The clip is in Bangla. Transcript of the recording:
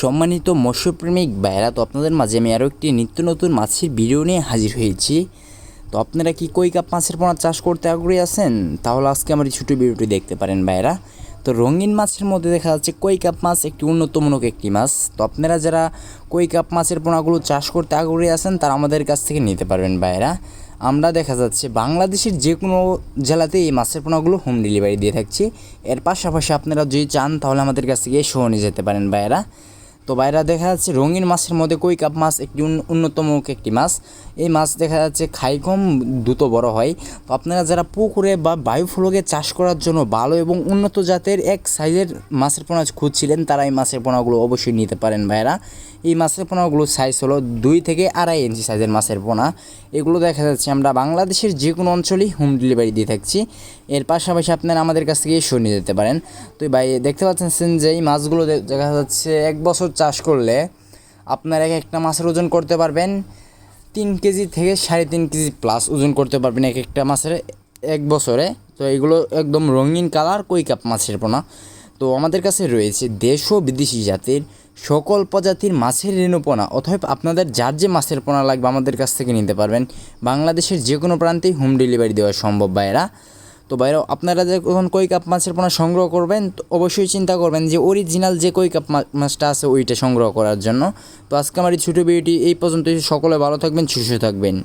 সম্মানিত মৎস্যপ্রেমিক ভাইয়েরা, তো আপনাদের মাঝে আমি আরও একটি নিত্য নতুন মাছের ভিডিও নিয়ে হাজির হয়েছি। তো আপনারা কি কই কাপ মাছের পোনা চাষ করতে আগ্রহী আছেন? তাহলে আজকে আমার এই ছোটো ভিডিওটি দেখতে পারেন ভাইয়েরা। তো রঙিন মাছের মধ্যে দেখা যাচ্ছে কই কাপ মাছ একটি উন্নতমূলক একটি মাছ। তো আপনারা যারা কই কাপ মাছের পোনাগুলো চাষ করতে আগ্রহী আছেন, তারা আমাদের কাছ থেকে নিতে পারবেন ভাইয়েরা। আমরা দেখা যাচ্ছে বাংলাদেশের যে কোনো জেলাতে এই মাছের পোনাগুলো হোম ডেলিভারি দিয়ে থাকছি। এর পাশাপাশি আপনারা যদি চান, তাহলে আমাদের কাছ থেকে এসেও নিয়ে যেতে পারেন ভাইয়েরা। তো বাইরা দেখা যাচ্ছে রঙিন মাছের মধ্যে কই কাপ মাছ একটি অন্যতম একটি মাছ। এই মাছ দেখা যাচ্ছে খাই কম দ্রুত বড় হয়। তো আপনারা যারা পুকুরে বা বায়ুফলকে চাষ করার জন্য ভালো এবং উন্নত জাতের এক সাইজের মাছের পোনা খুঁজছিলেন, তারা এই মাছের পোনাগুলো অবশ্যই নিতে পারেন ভাইরা এই মাছের পোনাগুলোর সাইজ হলো দুই থেকে আড়াই ইঞ্চি সাইজের মাছের পোনা। এগুলো দেখা যাচ্ছে আমরা বাংলাদেশের যে কোনো অঞ্চলেই হোম ডেলিভারি দিয়ে থাকছি। এর পাশাপাশি আপনারা আমাদের কাছ থেকে নিয়ে যেতে পারেন। তো ভাই, দেখতে পাচ্ছেন যে এই মাছগুলো দেখা যাচ্ছে এক বছর চাষ করলে আপনার এক একটা মাছের ওজন করতে পারবেন তিন কেজি থেকে সাড়ে তিন কেজি প্লাস ওজন করতে পারবেন এক একটা মাছের এক বছরে। তো এগুলো একদম রঙিন কালার কই কাপ মাছের পোনা। তো আমাদের কাছে রয়েছে দেশ ও বিদেশি জাতির সকল প্রজাতির মাছের রেণুপোনা অথবা আপনাদের যার যে মাছের পোনা লাগবে আমাদের কাছ থেকে নিতে পারবেন। বাংলাদেশের যে কোনো প্রান্তেই হোম ডেলিভারি দেওয়া সম্ভব বাইরা তো বাইরে আপনারা যখন কই কাপ মাছের পোনা সংগ্রহ করবেন অবশ্যই চিন্তা করবেন যে অরিজিনাল যে কই কাপ মাছটা আছে ওইটা সংগ্রহ করার জন্য। তো আজকে আমার এই ছোটো ভিডিওটি এই পর্যন্ত সকলে ভালো থাকবেন, সুস্থ থাকবেন।